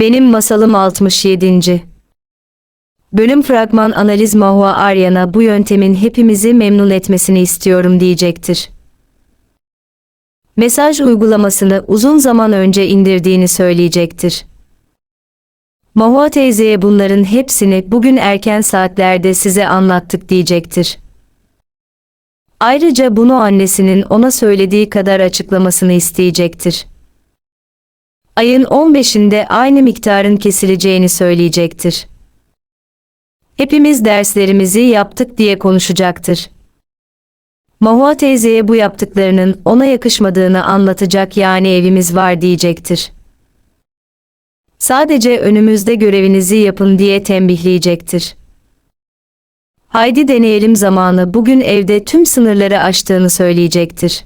Benim Masalım 67. Bölüm fragman analiz Mahua Aryan'a bu yöntemin hepimizi memnun etmesini istiyorum diyecektir. Mesaj uygulamasını uzun zaman önce indirdiğini söyleyecektir. Mahua teyzeye bunların hepsini bugün erken saatlerde size anlattık diyecektir. Ayrıca bunu annesinin ona söylediği kadar açıklamasını isteyecektir. Ayın 15'inde aynı miktarın kesileceğini söyleyecektir. Hepimiz derslerimizi yaptık diye konuşacaktır. Mahua teyzeye bu yaptıklarının ona yakışmadığını anlatacak yani evimiz var diyecektir. Sadece önümüzde görevinizi yapın diye tembihleyecektir. Haydi deneyelim zamanı bugün evde tüm sınırları aştığını söyleyecektir.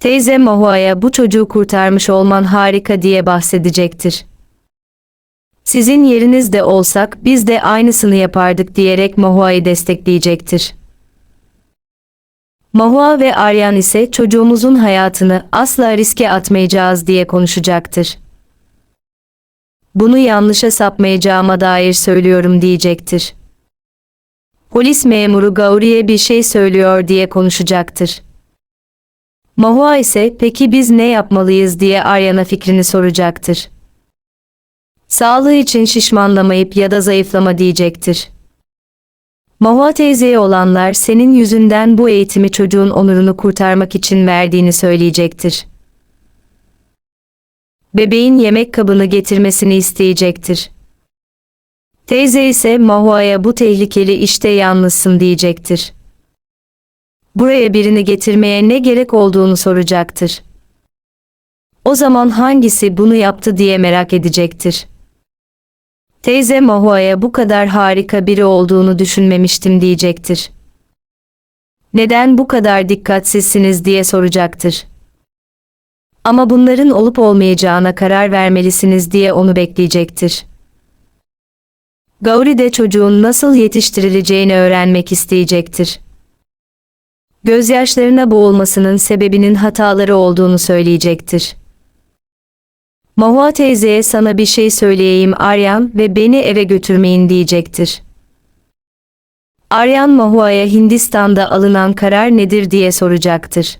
Teyze Mahua'ya bu çocuğu kurtarmış olman harika diye bahsedecektir. Sizin yerinizde olsak biz de aynısını yapardık diyerek Mahua'yı destekleyecektir. Mahua ve Aryan ise çocuğumuzun hayatını asla riske atmayacağız diye konuşacaktır. Bunu yanlışa sapmayacağıma dair söylüyorum diyecektir. Polis memuru Gauri'ye bir şey söylüyor diye konuşacaktır. Mahua ise peki biz ne yapmalıyız diye Aryan'a fikrini soracaktır. Sağlığı için şişmanlamayıp ya da zayıflama diyecektir. Mahua teyzeye olanlar senin yüzünden bu eğitimi çocuğun onurunu kurtarmak için verdiğini söyleyecektir. Bebeğin yemek kabını getirmesini isteyecektir. Teyze ise Mahua'ya bu tehlikeli işte yalnızsın diyecektir. Buraya birini getirmeye ne gerek olduğunu soracaktır. O zaman hangisi bunu yaptı diye merak edecektir. Teyze Mahua'ya bu kadar harika biri olduğunu düşünmemiştim diyecektir. Neden bu kadar dikkatsizsiniz diye soracaktır. Ama bunların olup olmayacağına karar vermelisiniz diye onu bekleyecektir. Gauri de çocuğun nasıl yetiştirileceğini öğrenmek isteyecektir. Gözyaşlarına boğulmasının sebebinin hataları olduğunu söyleyecektir. Mahua teyzeye sana bir şey söyleyeyim Aryan ve beni eve götürmeyin diyecektir. Aryan Mahua'ya Hindistan'da alınan karar nedir diye soracaktır.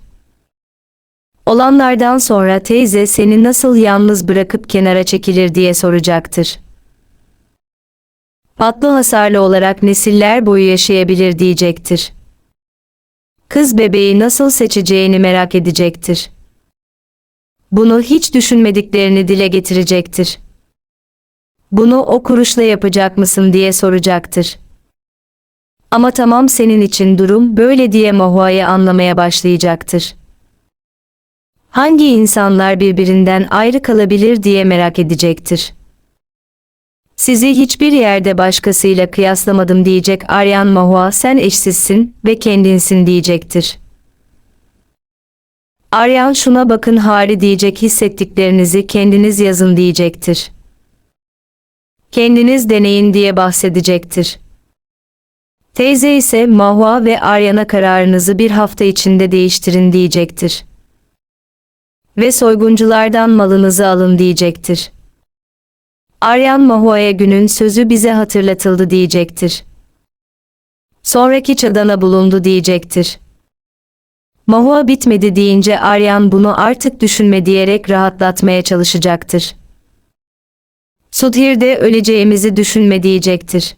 Olanlardan sonra teyze seni nasıl yalnız bırakıp kenara çekilir diye soracaktır. Patlı hasarlı olarak nesiller boyu yaşayabilir diyecektir. Kız bebeği nasıl seçeceğini merak edecektir. Bunu hiç düşünmediklerini dile getirecektir. Bunu o kuruşla yapacak mısın diye soracaktır. Ama tamam senin için durum böyle diye Mahua'yı anlamaya başlayacaktır. Hangi insanlar birbirinden ayrı kalabilir diye merak edecektir. Sizi hiçbir yerde başkasıyla kıyaslamadım diyecek Aryan Mahua sen eşsizsin ve kendinsin diyecektir. Aryan şuna bakın Hari diyecek hissettiklerinizi kendiniz yazın diyecektir. Kendiniz deneyin diye bahsedecektir. Teyze ise Mahua ve Aryan'a kararınızı bir hafta içinde değiştirin diyecektir. Ve soygunculardan malınızı alın diyecektir. Aryan Mahua'ya günün sözü bize hatırlatıldı diyecektir. Sonraki çadana bulundu diyecektir. Mahua bitmedi deyince Aryan bunu artık düşünme diyerek rahatlatmaya çalışacaktır. Sudhir de öleceğimizi düşünme diyecektir.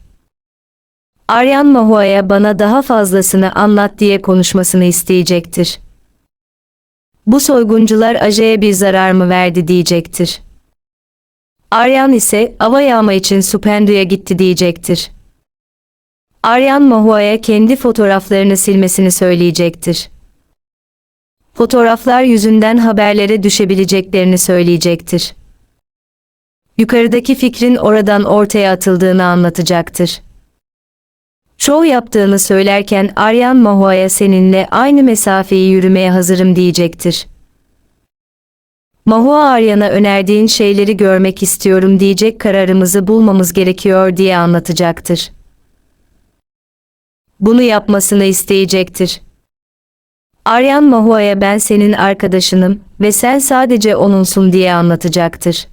Aryan Mahua'ya bana daha fazlasını anlat diye konuşmasını isteyecektir. Bu soyguncular Ajay'a bir zarar mı verdi diyecektir. Aryan ise ava yağma için Supendu'ya gitti diyecektir. Aryan Mahua'ya kendi fotoğraflarını silmesini söyleyecektir. Fotoğraflar yüzünden haberlere düşebileceklerini söyleyecektir. Yukarıdaki fikrin oradan ortaya atıldığını anlatacaktır. Şov yaptığını söylerken Aryan Mahua'ya seninle aynı mesafeyi yürümeye hazırım diyecektir. Mahua Aryan'a önerdiğin şeyleri görmek istiyorum diyecek kararımızı bulmamız gerekiyor diye anlatacaktır. Bunu yapmasını isteyecektir. Aryan Mahua'ya ben senin arkadaşınım ve sen sadece onunsun diye anlatacaktır.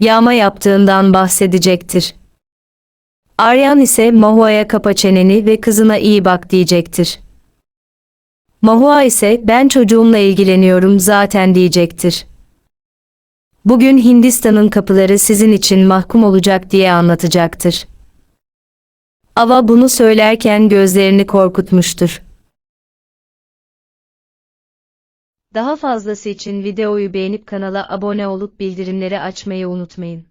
yağma yaptığından bahsedecektir. Aryan ise Mahua'ya kapa çeneni ve kızına iyi bak diyecektir. Mahua ise ben çocuğumla ilgileniyorum zaten diyecektir. Bugün Hindistan'ın kapıları sizin için mahkum olacak diye anlatacaktır. Ava bunu söylerken gözlerini korkutmuştur. Daha fazlası için videoyu beğenip kanala abone olup bildirimleri açmayı unutmayın.